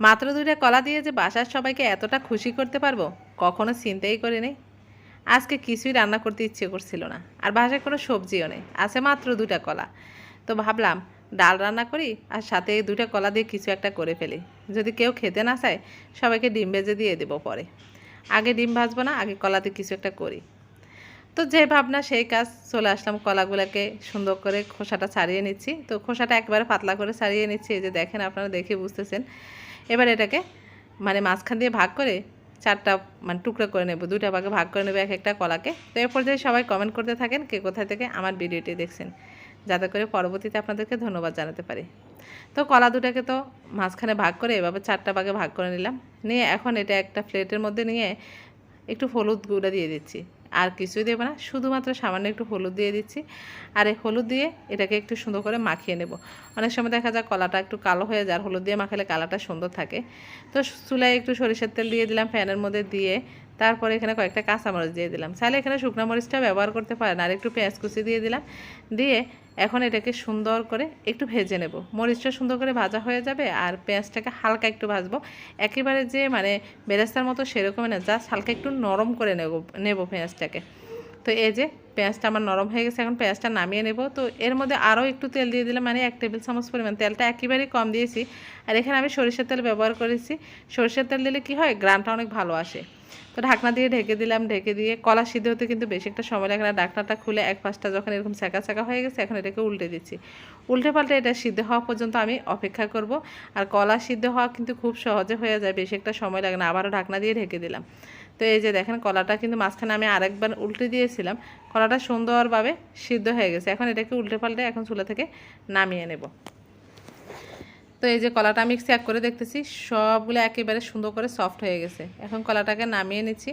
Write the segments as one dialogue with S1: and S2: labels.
S1: মাত্র দুইটা কলা দিয়ে যে বাসার সবাইকে এতটা খুশি করতে পারব, কখনো চিন্তাই করিনি। আজকে কিছুই রান্না করতে ইচ্ছে করছিল না, আর বাসায় কোনো সবজিও নেই, আছে মাত্র দুটা কলা। তো ভাবলাম, ডাল রান্না করি আর সাথে দুটা কলা দিয়ে কিছু একটা করে ফেলি। যদি কেউ খেতে না চায়, সবাইকে ডিম ভেজে দিয়ে দেবো পরে। আগে ডিম ভাজবো না, আগে কলাতে কিছু একটা করি। তো যে ভাবনা, সেই কাজ চলে আসলাম। কলাগুলোকে সুন্দর করে খোসাটা ছাড়িয়ে নিচ্ছি। তো খোসাটা একবারে পাতলা করে ছাড়িয়ে নিচ্ছি। এই যে দেখেন, আপনারা দেখে বুঝতেছেন। এবার এটাকে মানে মাঝখান দিয়ে ভাগ করে চারটা মানে টুকরো করে নেব। দুইটা ভাগে ভাগ করে নেব এক একটা কলাকে। তো এরপর যে সবাই কমেন্ট করতে থাকেন, কে কোথায় থেকে আমার ভিডিওটি দেখছেন, যাতে করে পরবর্তীতে আপনাদেরকে ধন্যবাদ জানাতে পারি। তো কলা দুটাকে তো মাঝখানে ভাগ করে এভাবে চারটা ভাগে ভাগ করে নিলাম। নিয়ে এখন এটা একটা প্লেটের মধ্যে নিয়ে একটু হলুদ গুঁড়া দিয়ে দিচ্ছি। আর কিছুই দেবো না। শুধুমাত্র সামান্য একটু হলুদ দিয়ে দিচ্ছি। আর এই হলুদ দিয়ে এটাকে একটু সুন্দর করে মাখিয়ে নেব। অনেক সময় দেখা যায় কলাটা একটু কালো হয়ে যায়, আর হলুদ দিয়ে মাখালে কালাটা সুন্দর থাকে। তো চুলায় একটু সরিষার তেল দিয়ে দিলাম, ফ্যানের মধ্যে দিয়ে তারপরে এখানে কয়েকটা কাঁচামরিচ দিয়ে দিলাম। চাইলে এখানে শুকনো মরিচটা ব্যবহার করতে পারেন। আর একটু পেঁয়াজ কুচি দিয়ে দিলাম। দিয়ে এখন এটাকে সুন্দর করে একটু ভেজে নেব। মরিচটা সুন্দর করে ভাজা হয়ে যাবে আর পেঁয়াজটাকে হালকা একটু ভাজবো। একেবারে যে মানে বেরেস্তার মতো সেরকমই না, জাস্ট হালকা একটু নরম করে নেব নেব পেঁয়াজটাকে। তো এই যে পেঁয়াজটা আমার নরম হয়ে গেছে, এখন পেঁয়াজটা নামিয়ে নেব। তো এর মধ্যে আরও একটু তেল দিয়ে দিলাম মানে এক টেবিল চামচ পরিমাণ তেলটা একেবারেই কম দিয়েছি। আর এখানে আমি সরিষার তেল ব্যবহার করেছি। সরিষার তেল দিলে কি হয়? গ্রানটা অনেক ভালো আসে। তো ঢাকনা দিয়ে ঢেকে দিলাম, ঢেকে দিয়ে কলা সিদ্ধ হতে কিন্তু বেশি একটা সময় লাগে না। ঢাকনাটা খুলে এক পাশটা যখন এরকম ছাকা ছাকা হয়ে গেছে, এখন এটাকে উল্টে দিচ্ছি। উল্টে পাল্টে এটা সিদ্ধ হওয়া পর্যন্ত আমি অপেক্ষা করব। আর কলা সিদ্ধ হওয়া কিন্তু খুব সহজে হয়ে যায়, বেশি একটা সময় লাগে না। আবারও ঢাকনা দিয়ে ঢেকে দিলাম। তো এই যে দেখেন, কলাটা কিন্তু মাঝখানে আমি আরেকবার উল্টে দিয়েছিলাম। কলাটা সুন্দরভাবে সিদ্ধ হয়ে গেছে। এখন এটাকে উল্টে পাল্টে এখন চুলা থেকে নামিয়ে নেব। তো এই যে কলাটা আমি চেক করে দেখতেছি, সবগুলো একেবারে সুন্দর করে সফট হয়ে গেছে। এখন কলাটাকে নামিয়ে নিচ্ছি।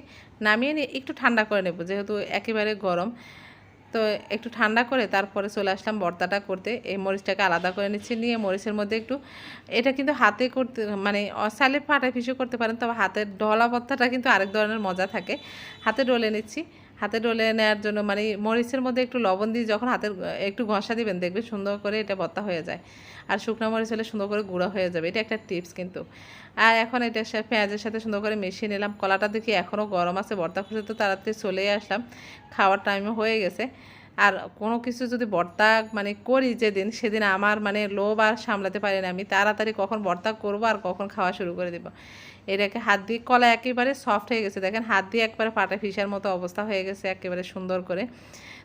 S1: নামিয়ে নিয়ে একটু ঠান্ডা করে নেব, যেহেতু একেবারে গরম। তো একটু ঠান্ডা করে তারপরে চলে আসলাম ভর্তাটা করতে। এই মরিচটাকে আলাদা করে নিচ্ছি, নিয়ে মরিচের মধ্যে একটু, এটা কিন্তু হাতে করতে মানে অসালে ফাটা ফিসও করতে পারেন, তবে হাতের ডলা ভর্তাটা কিন্তু আরেক ধরনের মজা থাকে। হাতে ডলে নিচ্ছি। হাতে ডলে নেওয়ার জন্য মানে মরিচের মধ্যে একটু লবণ দিয়ে যখন হাতের একটু ঘষা দিবেন দেখবে সুন্দর করে এটা বত্তা হয়ে যায়। আর শুকনো মরিচ হলে সুন্দর করে গুঁড়া হয়ে যাবে। এটা একটা টিপস কিন্তু। আর এখন এটা পেঁয়াজের সাথে সুন্দর করে মিশিয়ে নিলাম। কলাটা দেখি এখনও গরম আছে বর্তা খুঁজে তো তাড়াতাড়ি চলেই আসলাম। খাওয়ার টাইমও হয়ে গেছে। আর কোনো কিছু যদি ভর্তা মানে করি যেদিন, সেদিন আমার মানে লোভ আর সামলাতে পারি না আমি, তাড়াতাড়ি কখন ভর্তা করব আর কখন খাওয়া শুরু করে দেবো। এটাকে হাত দিয়ে, কলা একেবারে সফট হয়ে গেছে। দেখেন হাত দিয়ে একবারে পাটা ফিসার মতো অবস্থা হয়ে গেছে একেবারে সুন্দর করে।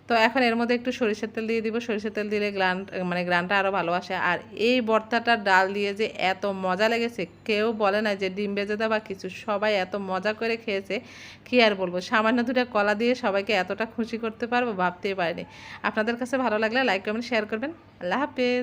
S1: তো এখন এর মধ্যে একটু সরিষার তেল দিয়ে দিব। সরিষার তেল দিলে গ্রান মানে গ্রানটা আরও ভালো আসে। আর এই ভর্তাটা ডাল দিয়ে যে এত মজা লেগেছে, কেউ বলে না যে ডিম বেজে দেওয়া বা কিছু, সবাই এত মজা করে খেয়েছে, কী আর বলব? সামান্য দুটা কলা দিয়ে সবাইকে এতটা খুশি করতে পারব, ভাবতেই পারিনি। আপনাদের কাছে ভালো লাগলে লাইক কমেন্ট শেয়ার করবেন। আল্লাহ হাফেজ।